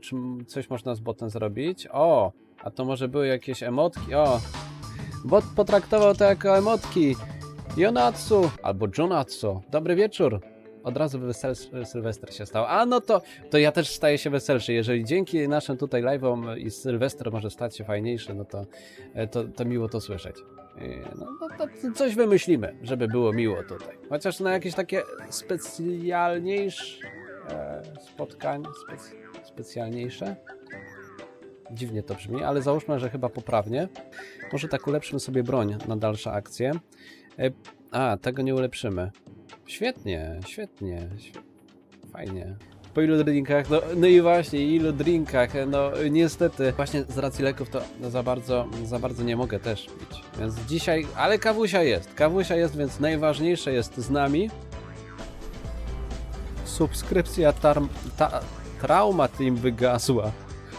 czy coś można z botem zrobić? O, a to może były jakieś emotki? O, bot potraktował to jako emotki. Jonatsu albo Jonatsu. Dobry wieczór. Od razu wesel Sylwester się stał. A no to, to ja też staję się weselszy. Jeżeli dzięki naszym tutaj live'om i Sylwester może stać się fajniejszy, no to, e, to, to miło to słyszeć. E, No, no to coś wymyślimy, żeby było miło tutaj. Chociaż na jakieś takie specjalniejsze spotkań, spec, specjalniejsze. Dziwnie to brzmi, ale załóżmy, że chyba poprawnie. Może tak ulepszymy sobie broń na dalsze akcje. E, A, tego nie ulepszymy. Świetnie, świetnie. świe- Fajnie. Po ilu drinkach? No, no i właśnie, ilu drinkach? No niestety, właśnie z racji leków to no, za bardzo, za bardzo nie mogę też pić. Więc dzisiaj, ale kawusia jest. Kawusia jest, więc najważniejsze jest z nami. Subskrypcja tarm, ta, Trauma Team wygasła.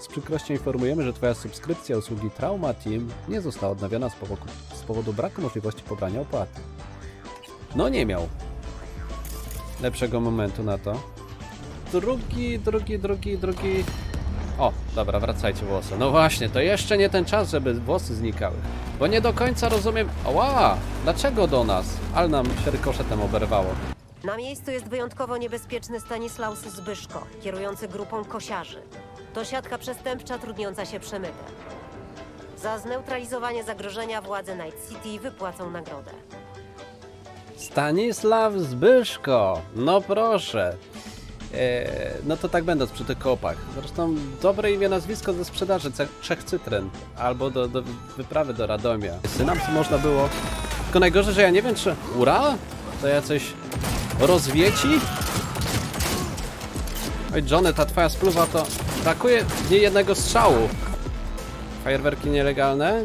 Z przykrością informujemy, że Twoja subskrypcja usługi Trauma Team nie została odnowiona z powodu, z powodu braku możliwości pobrania opłaty. No nie miał lepszego momentu na to. Drugi, drugi, drugi, drugi. O, dobra, wracajcie włosy. No właśnie, to jeszcze nie ten czas, żeby włosy znikały. Bo nie do końca rozumiem. Oła! Dlaczego do nas? Ale nam się rykoszetem oberwało. Na miejscu jest wyjątkowo niebezpieczny Stanislaus Zbyszko, kierujący grupą kosiarzy. To siatka przestępcza trudniąca się przemytem. Za zneutralizowanie zagrożenia władze Night City wypłacą nagrodę. Stanisław Zbyszko! No proszę. Eee, no to tak będąc przy tych kopach. Zresztą dobre imię, nazwisko do sprzedaży trzech cytryn. Albo do, do wyprawy do Radomia. Synapsy można było. Tylko najgorzej, że ja nie wiem, czy... Ura? To ja coś rozwieci? Oj, Johnny, ta twoja spluwa to... Brakuje nie jednego strzału. Fajerwerki nielegalne?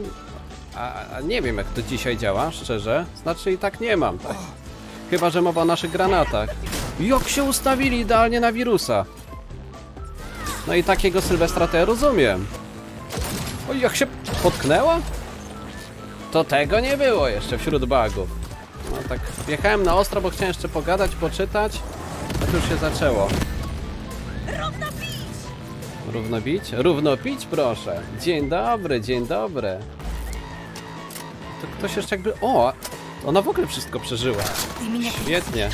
A, a nie wiem, jak to dzisiaj działa, szczerze. Znaczy i tak nie mam, tak. Chyba, że mowa o naszych granatach. Jak się ustawili idealnie na wirusa. No i takiego Sylwestra to ja rozumiem. Oj, jak się potknęła? To tego nie było jeszcze wśród bugów. No tak, wjechałem na ostro, bo chciałem jeszcze pogadać, poczytać. A tu już się zaczęło. Równo bić? Równo pić, proszę. Dzień dobry, dzień dobry. To ktoś jeszcze jakby... O! Ona w ogóle wszystko przeżyła. Świetnie.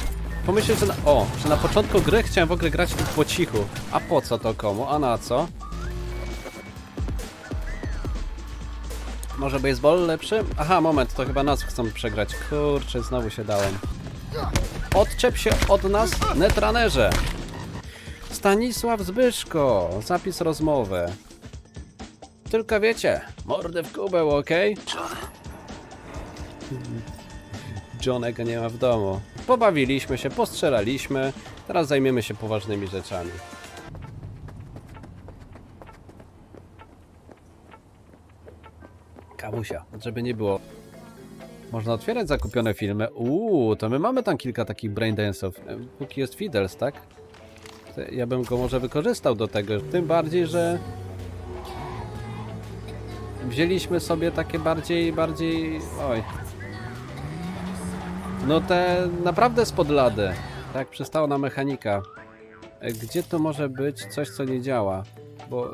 Pomyślę, że na... O, że na początku gry chciałem w ogóle grać po cichu. A po co to komu? A na co? Może baseball lepszy? Aha, moment, to chyba nas chcą przegrać. Kurczę, znowu się dałem. Odczep się od nas, netranerze! Stanisław Zbyszko, zapis rozmowy. Tylko wiecie, mordę w kubeł, okej? Johnego nie ma w domu. Pobawiliśmy się, postrzelaliśmy, teraz zajmiemy się poważnymi rzeczami. Kawusia, żeby nie było. Można otwierać zakupione filmy. Uuu, to my mamy tam kilka takich braindance'ów. E, Póki jest Fidels, tak? Ja bym go może wykorzystał do tego. Tym bardziej, że wzięliśmy sobie takie bardziej, bardziej. Oj. No te naprawdę spod lady. Tak, przystało na mechanika. E, Gdzie to może być coś, co nie działa? Bo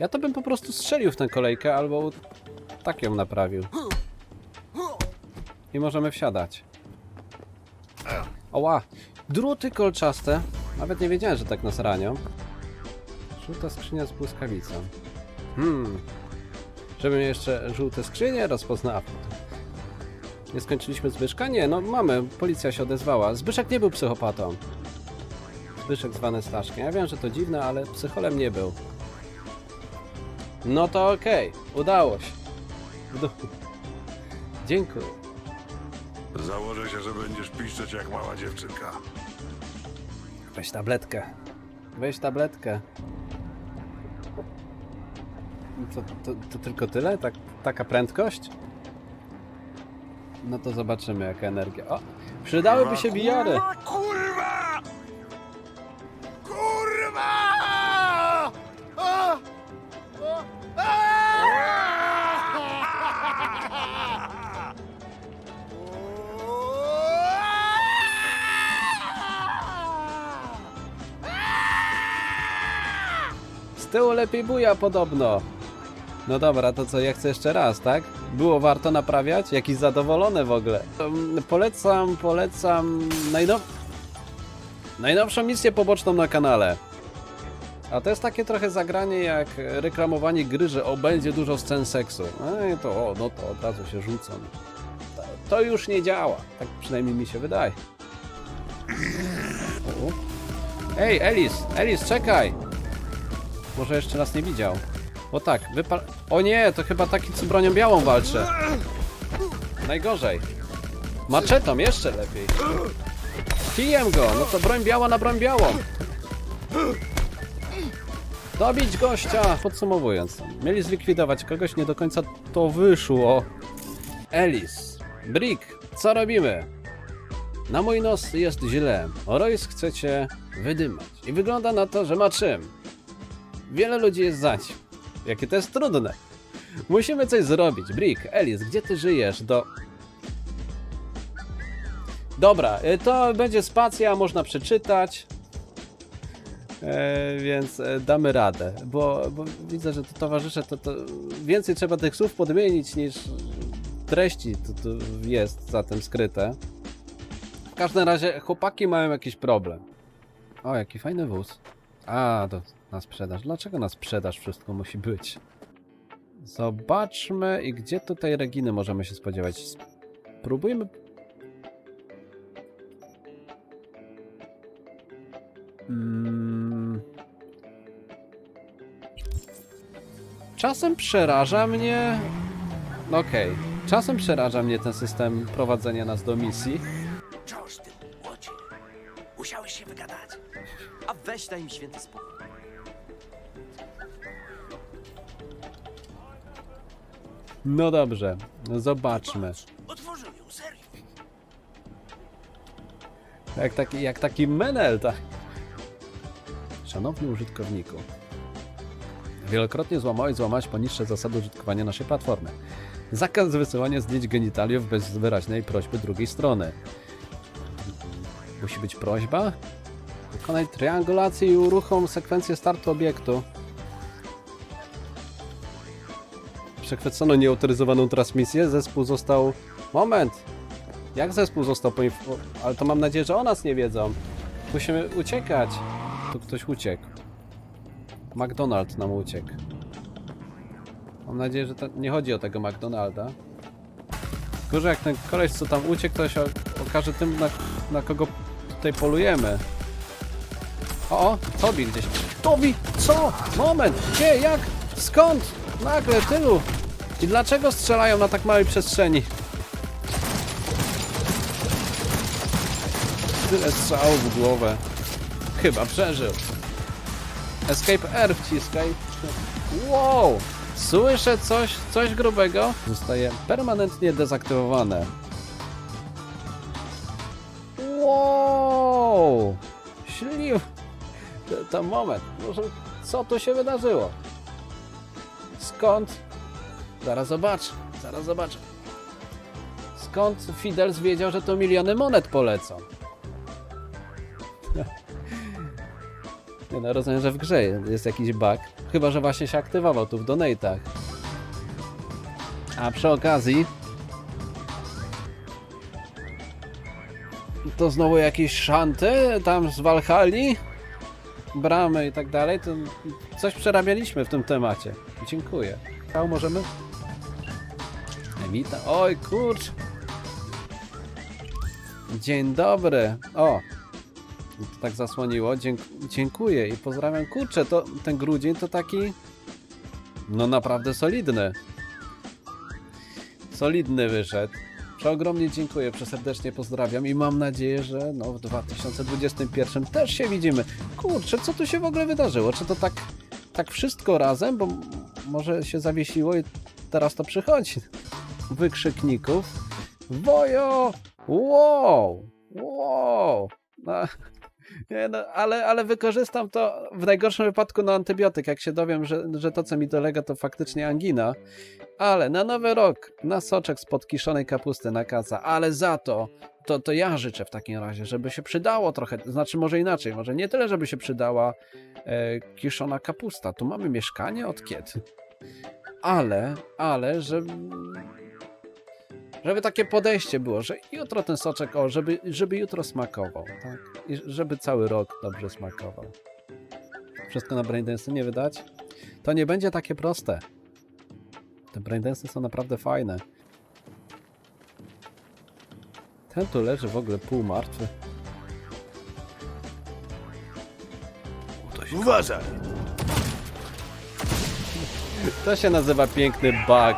ja to bym po prostu strzelił w tę kolejkę albo tak ją naprawił. I możemy wsiadać. Oła! Druty kolczaste. Nawet nie wiedziałem, że tak nas ranią. Żółta skrzynia z błyskawicą. Hmm. Żebym jeszcze żółte skrzynie rozpoznał. Nie skończyliśmy Zbyszka? Nie, no mamy. Policja się odezwała. Zbyszek nie był psychopatą. Zbyszek zwany Staszkiem. Ja wiem, że to dziwne, ale psycholem nie był. No to okej. Udało się. W. Dziękuję. Założę się, że będziesz piszczeć jak mała dziewczynka. Weź tabletkę. Weź tabletkę. To, to, to tylko tyle? Tak, taka prędkość? No to zobaczymy jaka energia. O! Przydałyby się! Kurwa, kurwa! Tyłu lepiej buja podobno. No dobra, to co, ja chcę jeszcze raz, tak? Było warto naprawiać? Jakiś zadowolony w ogóle. Um, Polecam, polecam najnow... najnowszą misję poboczną na kanale. A to jest takie trochę zagranie jak reklamowanie gry, że o, będzie dużo scen seksu. No to, o, no to od razu się rzucą. To, to już nie działa. Tak przynajmniej mi się wydaje. O. Ej, Elis, Elis, czekaj! Może jeszcze nas nie widział. Bo tak, wypal... O nie, to chyba taki, co bronią białą walczy. Najgorzej. Maczetą, jeszcze lepiej. Kijem go, no to broń biała na broń białą. Dobić gościa! Podsumowując, mieli zlikwidować kogoś, nie do końca to wyszło. Elis, Brick, co robimy? Na mój nos jest źle. Royce chcecie wydymać. I wygląda na to, że ma czym. Wiele ludzi jest za nim. Jakie to jest trudne. Musimy coś zrobić. Brick, Elis, gdzie ty żyjesz? Do... Dobra, y, to będzie spacja, można przeczytać. E, więc e, damy radę, bo, bo widzę, że to towarzysze, to, to więcej trzeba tych słów podmienić niż treści to jest za tym skryte. W każdym razie chłopaki mają jakiś problem. O, jaki fajny wóz. A, to na sprzedaż. Dlaczego na sprzedaż wszystko musi być? Zobaczmy i gdzie tutaj Reginy możemy się spodziewać. Spróbujmy Mm. Czasem przeraża mnie. No Okej. Czasem przeraża mnie ten system prowadzenia nas do misji. Wciąż ty, łodzie. Musiałeś się wygadać. A weź daj mi święty spokój. No dobrze, zobaczmy. Otworzył ją, serio. Jak taki, jak taki menel, tak. Szanowny użytkowniku. Wielokrotnie złamałeś złamać poniższe zasady użytkowania naszej platformy. Zakaz wysyłania zdjęć genitaliów bez wyraźnej prośby drugiej strony. Musi być prośba? Wykonaj triangulację i uruchom sekwencję startu obiektu. Przechwycono nieautoryzowaną transmisję. Zespół został... Moment! Jak zespół został poinfo... Ale to mam nadzieję, że o nas nie wiedzą. Musimy uciekać. Tu ktoś uciekł. McDonald nam uciekł. Mam nadzieję, że to nie chodzi o tego McDonalda. Gorzej jak ten koleś, co tam uciekł, to się okaże tym, na, na kogo tutaj polujemy. O, o, Tobi gdzieś. Tobi! Co? Moment! Gdzie? Jak? Skąd? Nagle, tylu! I dlaczego strzelają na tak małej przestrzeni? Tyle strzałów w głowę. Chyba przeżył. Escape R wciskaj. Wow! Słyszę coś, coś grubego. Zostaje permanentnie dezaktywowane. Wow! Śliw! To moment. Może, co tu się wydarzyło? Skąd? Zaraz zobaczę. Zaraz zobaczę. Skąd Fidels wiedział, że to miliony monet polecą? Nie no, rozumiem, że w grze jest jakiś bug. Chyba, że właśnie się aktywował tu w donate'ach. A przy okazji... To znowu jakieś szanty tam z Walhali? Bramy i tak dalej. To coś przerabialiśmy w tym temacie. Dziękuję. Ciao, możemy? Witam. Oj, kurcz. Dzień dobry. O, to tak zasłoniło. Dzięk dziękuję i pozdrawiam. Kurczę, to ten grudzień to taki. No naprawdę solidny. Solidny wyszedł. Przeogromnie dziękuję, przeserdecznie pozdrawiam i mam nadzieję, że no w 2021 też się widzimy. Kurczę, co tu się w ogóle wydarzyło? Czy to tak, tak wszystko razem? Bo może się zawiesiło i teraz to przychodzi. Wykrzykników. Wojo! Wow! Wow! No, nie, no, ale, ale wykorzystam to w najgorszym wypadku na antybiotyk, jak się dowiem, że, że to, co mi dolega, to faktycznie angina. Ale na nowy rok, na soczek z podkiszonej kapusty na kaca, ale za to to, to ja życzę w takim razie, żeby się przydało trochę, znaczy może inaczej, może nie tyle, żeby się przydała e, kiszona kapusta. Tu mamy mieszkanie od kiedy? Ale, ale, żeby, żeby takie podejście było, że jutro ten soczek, o, żeby, żeby jutro smakował, tak? I żeby cały rok dobrze smakował. Wszystko na braindensy nie wydać? To nie będzie takie proste. Te braindensy są naprawdę fajne. Ten tu leży w ogóle półmartwy. Uważaj! To się nazywa piękny bug.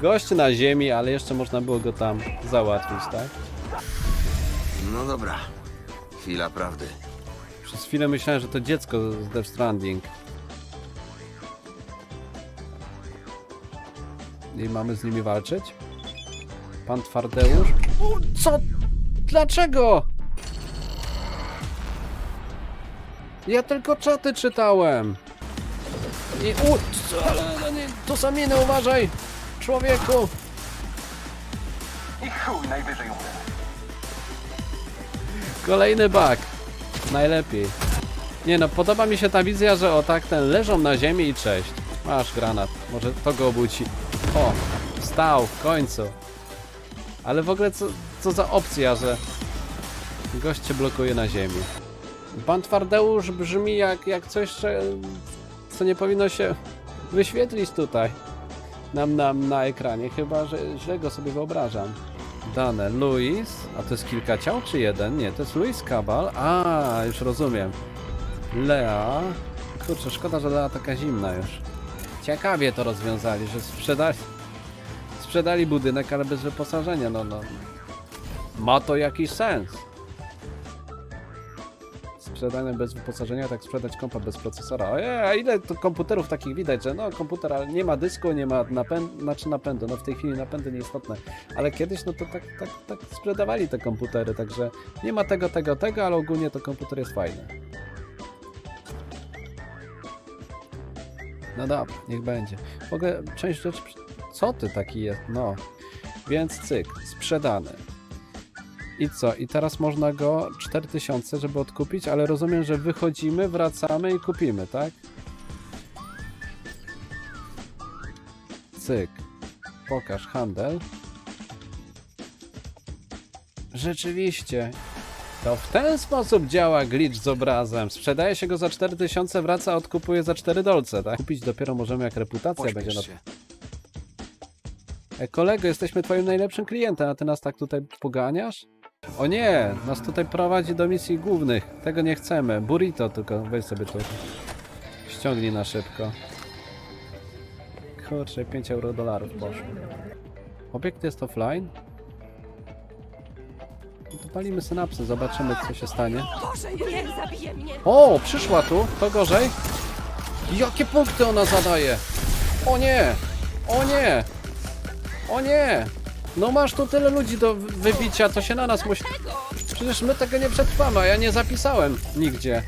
Gość na ziemi, ale jeszcze można było go tam załatwić, tak? No dobra. Chwila prawdy. Przez chwilę myślałem, że to dziecko z Death Stranding. I mamy z nimi walczyć? Pan Twardeusz? U, co? Dlaczego? Ja tylko czaty czytałem. I u, co, ale nie, to saminy, uważaj! Człowieku! I chuj, najwyżej umrę. Kolejny bug. Najlepiej. Nie no, podoba mi się ta wizja, że o tak, ten leżą na ziemi i cześć. Masz granat, może to go obudzi. O, wstał, w końcu. Ale w ogóle co, co za opcja, że gość cię blokuje na ziemi. Pan Twardeusz brzmi jak, jak coś, co nie powinno się wyświetlić tutaj. Nam, nam na ekranie, chyba że źle go sobie wyobrażam. Dane Luis, a to jest kilka ciał czy jeden? Nie, to jest Luis Cabal. A, już rozumiem. Lea. Kurczę, szkoda, że Lea taka zimna już. Ciekawie to rozwiązali, że sprzedali, sprzedali budynek, ale bez wyposażenia. No, no. Ma to jakiś sens. Sprzedane bez wyposażenia, tak sprzedać kompa bez procesora. Ojej, a ile komputerów takich widać, że no komputer, ale nie ma dysku, nie ma napędu, znaczy napędu, no w tej chwili napędy nieistotne ale kiedyś no to tak, tak, tak sprzedawali te komputery, także nie ma tego, tego, tego, ale ogólnie to komputer jest fajny. No dobra, niech będzie. W ogóle część rzeczy... Co ty taki jest? No. Więc cyk, sprzedany. I co? I teraz można go 4000, żeby odkupić, ale rozumiem, że wychodzimy, wracamy i kupimy, tak? Cyk. Pokaż handel. Rzeczywiście. To w ten sposób działa glitch z obrazem. Sprzedaje się go za 4000, wraca, odkupuje za 4 dolce, tak? Kupić dopiero możemy jak reputacja będzie na... się. E, kolego, jesteśmy twoim najlepszym klientem, a ty nas tak tutaj poganiasz? O nie, nas tutaj prowadzi do misji głównych. Tego nie chcemy. Burrito tylko, weź sobie tu. Ściągnij na szybko. Kurczę, 5 euro dolarów poszło. Obiekt jest offline. No to palimy synapsy, zobaczymy co się stanie. O, przyszła tu, to gorzej. Jakie punkty ona zadaje? O nie! O nie! O nie! No masz tu tyle ludzi do wy- wybicia, to się na nas musi... Przecież my tego nie przetrwamy, a ja nie zapisałem nigdzie.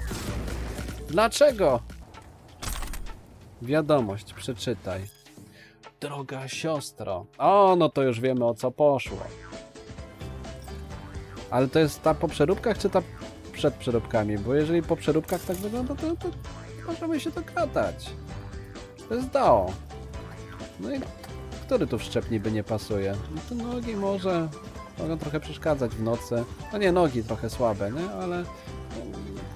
Dlaczego? Wiadomość, przeczytaj. Droga siostro. O, no to już wiemy o co poszło. Ale to jest ta po przeróbkach, czy ta przed przeróbkami? Bo jeżeli po przeróbkach tak wygląda, to, to możemy się dogadać. To jest DAO. No i który tu wszczep niby nie pasuje? No to nogi może mogą trochę przeszkadzać w nocy. No nie, nogi trochę słabe, nie? Ale mm,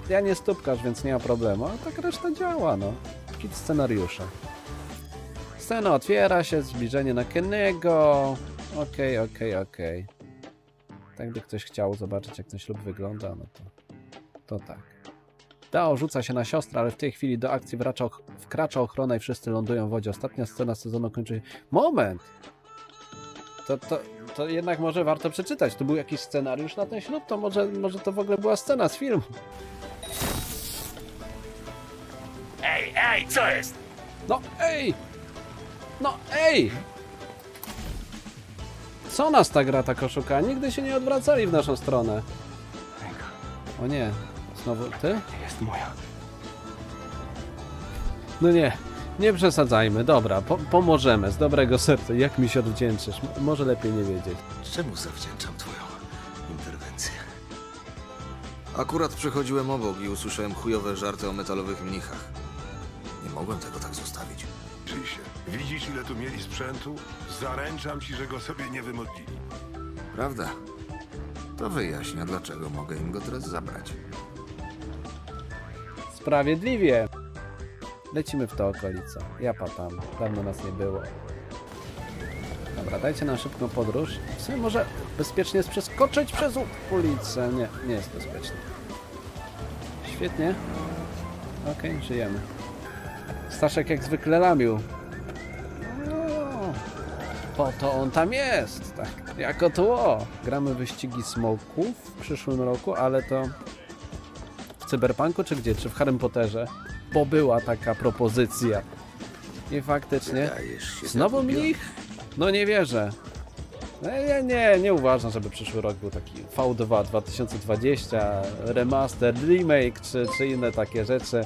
ja nie stópkarz, więc nie ma problemu. Ale tak reszta działa, no. Kit scenariusza. Scena otwiera się, zbliżenie na Kennego. Okej, okej, okej. Tak by ktoś chciał zobaczyć, jak ten ślub wygląda, no to, to tak. Dao rzuca się na siostrę, ale w tej chwili do akcji wracza, wkracza ochrona i wszyscy lądują w wodzie. Ostatnia scena sezonu kończy się... Moment! To, to, to jednak może warto przeczytać. To był jakiś scenariusz na ten ślub? To może, może to w ogóle była scena z filmu. Ej, ej, co jest? No ej! No ej! Co nas ta gra tak oszuka? Nigdy się nie odwracali w naszą stronę. O nie, znowu ty? jest moja. No nie, nie przesadzajmy. Dobra, po pomożemy z dobrego serca. Jak mi się odwdzięczysz? M- może lepiej nie wiedzieć. Czemu zawdzięczam twoją interwencję? Akurat przechodziłem obok i usłyszałem chujowe żarty o metalowych mnichach. Nie mogłem tego tak zostawić. Przyj się. Widzisz, ile tu mieli sprzętu? Zaręczam ci, że go sobie nie wymodlili. Prawda? To wyjaśnia, dlaczego mogę im go teraz zabrać. Sprawiedliwie. Lecimy w tę okolicę. Ja patam. Dawno nas nie było. Dobra, dajcie nam szybką podróż. W może bezpiecznie jest przeskoczyć przez ulicę. Nie, nie jest bezpiecznie. Świetnie. Okej, żyjemy. Staszek jak zwykle lamił. Po to on tam jest, tak. Jako tło. Gramy wyścigi smoków w przyszłym roku, ale to Cyberpunku czy gdzie? Czy w Harry Potterze? Bo była taka propozycja. I faktycznie. Znowu mnich? No nie wierzę. Nie, nie, nie, nie uważam, żeby przyszły rok był taki V2 2020, remaster, remake czy, czy inne takie rzeczy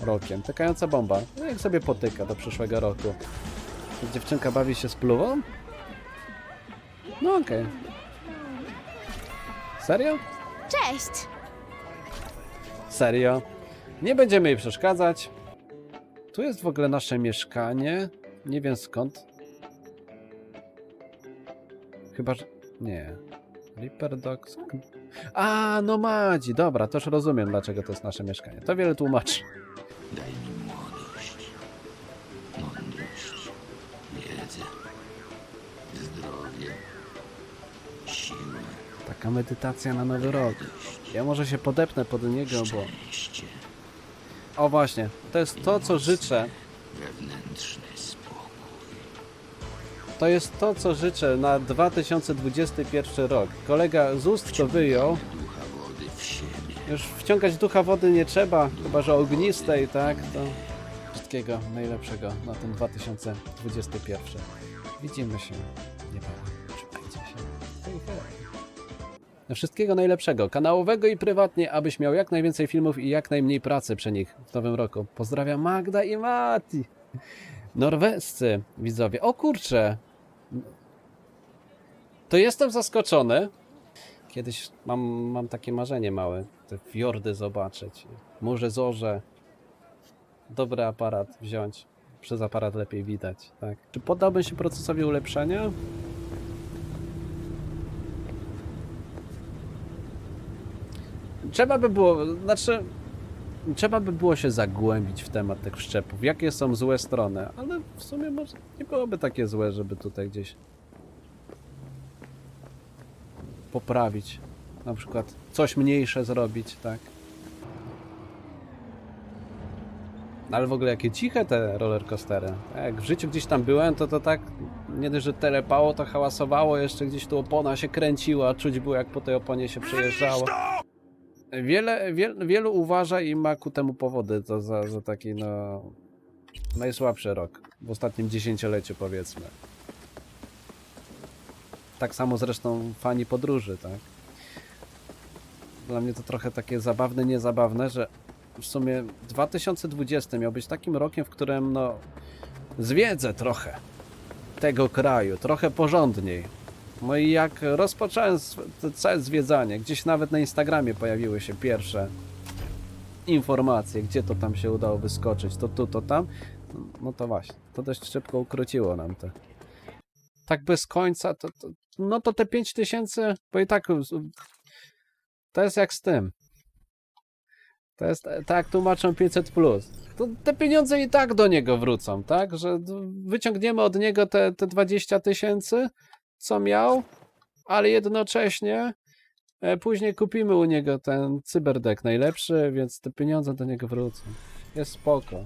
rokiem. Tykająca bomba. No jak sobie potyka do przyszłego roku. Dziewczynka bawi się z pluwą? No okej. Serio? Cześć! Serio. Nie będziemy jej przeszkadzać. Tu jest w ogóle nasze mieszkanie. Nie wiem skąd. Chyba, że... Nie. Reaper Dogs... A, no Madzi. Dobra, to już rozumiem, dlaczego to jest nasze mieszkanie. To wiele tłumaczy. Daj mi młodość, mądrość, wiedzę, zdrowie, siłę, Taka medytacja na nowy rok. Ja może się podepnę pod niego, bo... szczęście, O właśnie, to jest to, co życzę. wewnętrzny spokój. To jest to, co życzę na 2021 rok. Kolega z ust to wyjął. Ducha wody w siebie. Już wciągać ducha wody nie trzeba, chyba że ognistej, tak? To wszystkiego najlepszego na ten 2021. Widzimy się niebawem. Trzymajcie się. Hej, hej. Wszystkiego najlepszego, kanałowego i prywatnie, abyś miał jak najwięcej filmów i jak najmniej pracy przy nich w nowym roku. Pozdrawiam Magda i Mati. Norwescy widzowie. O kurczę. To jestem zaskoczony. Kiedyś mam, mam takie marzenie małe, te fiordy zobaczyć, morze zorze. Dobry aparat wziąć. Przez aparat lepiej widać, tak. Czy poddałbym się procesowi ulepszenia? Trzeba by było, znaczy, trzeba by było się zagłębić w temat tych wszczepów. Jakie są złe strony, ale w sumie może nie byłoby takie złe, żeby tutaj gdzieś poprawić. Na przykład coś mniejsze zrobić, tak? No Ale w ogóle jakie ciche te rollercoastery. Jak w życiu gdzieś tam byłem, to to tak nie dość, że telepało, to hałasowało, jeszcze gdzieś tu opona się kręciła, czuć było jak po tej oponie się przejeżdżało. Wiele, wiel, wielu uważa i ma ku temu powody, to za, za taki no najsłabszy rok w ostatnim dziesięcioleciu powiedzmy. Tak samo zresztą fani podróży, tak? Dla mnie to trochę takie zabawne, niezabawne, że w sumie 2020 miał być takim rokiem, w którym no zwiedzę trochę tego kraju, trochę porządniej. No i jak rozpocząłem całe zwiedzanie, gdzieś nawet na Instagramie pojawiły się pierwsze informacje, gdzie to tam się udało wyskoczyć, to tu, to tam, no to właśnie, to dość szybko ukróciło nam to tak bez końca, to, to, no to te 5000, bo i tak to jest jak z tym. To jest tak tłumaczą 500 plus. To te pieniądze i tak do niego wrócą, tak? Że wyciągniemy od niego te, te 20 tysięcy, co miał, ale jednocześnie e, później kupimy u niego ten cyberdeck najlepszy, więc te pieniądze do niego wrócą. Jest spoko.